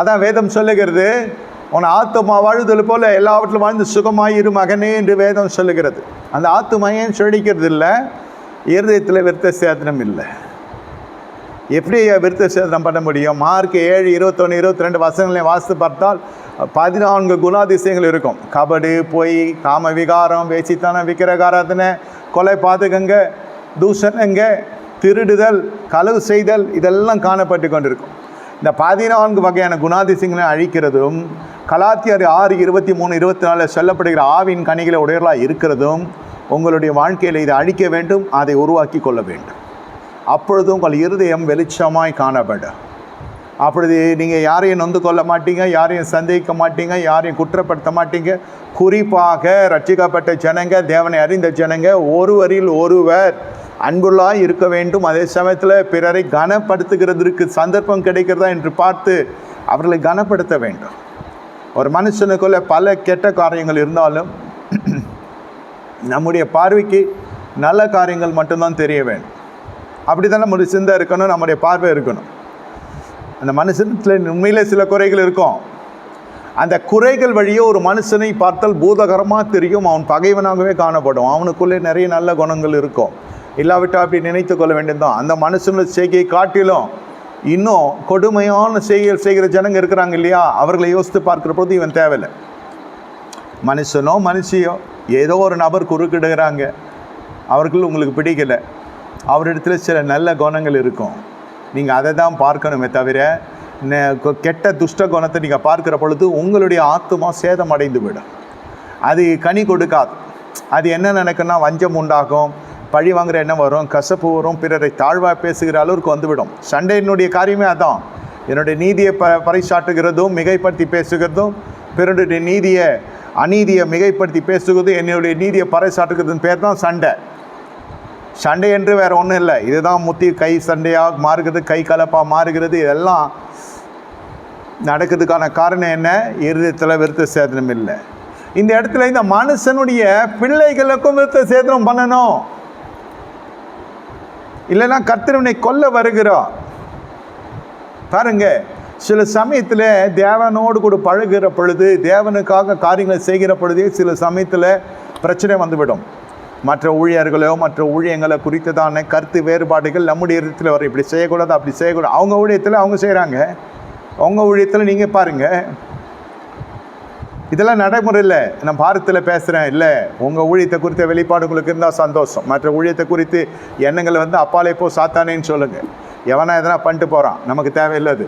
அதான் வேதம் சொல்லுகிறது உன் ஆத்துமா வாழுதல் போல் எல்லாவற்றிலும் வாழ்ந்து சுகமாய் இரு மகனே என்று வேதம் சொல்லுகிறது. அந்த ஆத்துமா ஏன் செழிக்கிறது இல்லை? இருதயத்தில் விருத்த சேதனம் இல்லை. எப்படி விருத்த சேதனம் பண்ண முடியும்? மார்க் ஏழு இருபத்தொன்று இருபத்தி ரெண்டு வசனங்களை வாசித்து பார்த்தால் பதினான்கு குணாதிசயங்கள் இருக்கும். கபடு பொய் காம விகாரம் வேசித்தனம் விக்கிரகாராதனை கொலை பாதுகங்க தூஷணங்க திருடுதல் களவு செய்தல் இதெல்லாம் காணப்பட்டு கொண்டிருக்கும். இந்த பதினான்கு வகையான குணாதிசயங்களை அழிக்கிறதும் கலாத்தியார் ஆறு இருபத்தி மூணு இருபத்தி நாலில் சொல்லப்படுகிற ஆவின் கனிகளை உடையர்களாக இருக்கிறதும் உங்களுடைய வாழ்க்கையில் இதை அழிக்க வேண்டும் அதை உருவாக்கி கொள்ள வேண்டும். அப்பொழுது உங்கள் இருதயம் வெளிச்சமாய் காணப்படும். அப்பொழுது நீங்கள் யாரையும் நொந்து கொள்ள மாட்டீங்க யாரையும் சந்தேகிக்க மாட்டீங்க யாரையும் குற்றப்படுத்த மாட்டீங்க. குறிப்பாக ரட்சிக்கப்பட்ட ஜனங்க தேவனை அறிந்த ஜனங்க ஒருவரில் ஒருவர் அன்புள்ளாய் இருக்க வேண்டும். அதே சமயத்தில் பிறரை கனப்படுத்துகிறதற்கு சந்தர்ப்பம் கிடைக்கிறதா என்று பார்த்து அவர்களை கனப்படுத்த வேண்டும். ஒரு மனுஷனுக்குள்ள பல கெட்ட காரியங்கள் இருந்தாலும் நம்முடைய பார்வைக்கு நல்ல காரியங்கள் மட்டும்தான் தெரிய வேண்டும். அப்படி தான் நம்முடைய சிந்தை இருக்கணும் நம்முடைய பார்வை இருக்கணும். அந்த மனுஷனத்தில் உண்மையிலே சில குறைகள் இருக்கும். அந்த குறைகள் வழியே ஒரு மனுஷனை பார்த்தால் பூதகரமாக தெரியும். அவன் பகைவனாகவே காணப்படும். அவனுக்குள்ளே நிறைய நல்ல குணங்கள் இருக்கும். இல்லாவிட்டால் அப்படி நினைத்து கொள்ள வேண்டியதுதான். அந்த மனுஷனோட செய்கையை காட்டிலும் இன்னும் கொடுமையான செய்கைகள் செய்கிற ஜனங்க இருக்கிறாங்க இல்லையா? அவர்களை யோசித்து பார்க்குற பொழுது இவன் தேவையில்லை. மனுஷனோ மனுஷியோ ஏதோ ஒரு நபர் குறுக்கிடுகிறாங்க. அவர்கள் உங்களுக்கு பிடிக்கலை. அவரிடத்துல சில நல்ல குணங்கள் இருக்கும். நீங்கள் அதை தான் பார்க்கணுமே தவிர கொ- கெட்ட துஷ்ட குணத்தை நீங்கள் பார்க்குற பொழுது உங்களுடைய ஆத்துமா சேதம் அடைந்து விடும் அது கனி கொடுக்காது. அது என்ன நினைக்குன்னா வஞ்சம் உண்டாகும். பழி வாங்குற எண்ணம் வரும் கசப்பு வரும் பிறரை தாழ்வாக பேசுகிற அளவுக்கு வந்துவிடும். சண்டையினுடைய காரியமே அதான். என்னுடைய நீதியை ப பறைசாட்டுகிறதும் மிகைப்படுத்தி பேசுகிறதும் பிறருடைய நீதியை அநீதியை மிகைப்படுத்தி பேசுகிறதும் என்னுடைய நீதியை பறைசாட்டுகிறதும் பேர் தான் சண்டை. சண்டை என்று வேற ஒன்றும் இல்லை. இதுதான் முத்தி கை சண்டையாக மாறுகிறது கை கலப்பாக மாறுகிறது இதெல்லாம் நடக்கிறதுக்கான காரணம் என்ன? இருதயத்தில் விருத்த சேதனம் இல்லை. இந்த இடத்துல இந்த மனுஷனுடைய பிள்ளைகளுக்கும் விருத்த சேதனம் பண்ணணும். இல்லைன்னா கர்த்தரவனை கொல்ல வருகிறோம். பாருங்க சில சமயத்தில் தேவனோடு கூட பழகிற பொழுது தேவனுக்காக காரியங்களை செய்கிற பொழுதே சில சமயத்தில் பிரச்சனை வந்துவிடும். மற்ற ஊழியர்களோ மற்ற ஊழியங்களை குறித்ததான கருத்து வேறுபாடுகள் நம்முடைய இடத்துல வரும். இப்படி செய்யக்கூடாது அப்படி செய்யக்கூடாது. அவங்க ஊழியத்தில் அவங்க செய்கிறாங்க அவங்க ஊழியத்தில் நீங்கள் பாருங்கள் இதெல்லாம் நடைமுறையில் நான் பாரத்தில் பேசுகிறேன் இல்லை உங்கள் ஊழியத்தை குறித்த வெளிப்பாடு உங்களுக்கு இருந்தால் சந்தோஷம். மற்ற ஊழியத்தை குறித்து எண்ணங்களை வந்து அப்பாலே போ சாத்தானேன்னு சொல்லுங்கள் எவனா எதனா பண்ணிட்டு போகிறான் நமக்கு தேவையில்லை அது.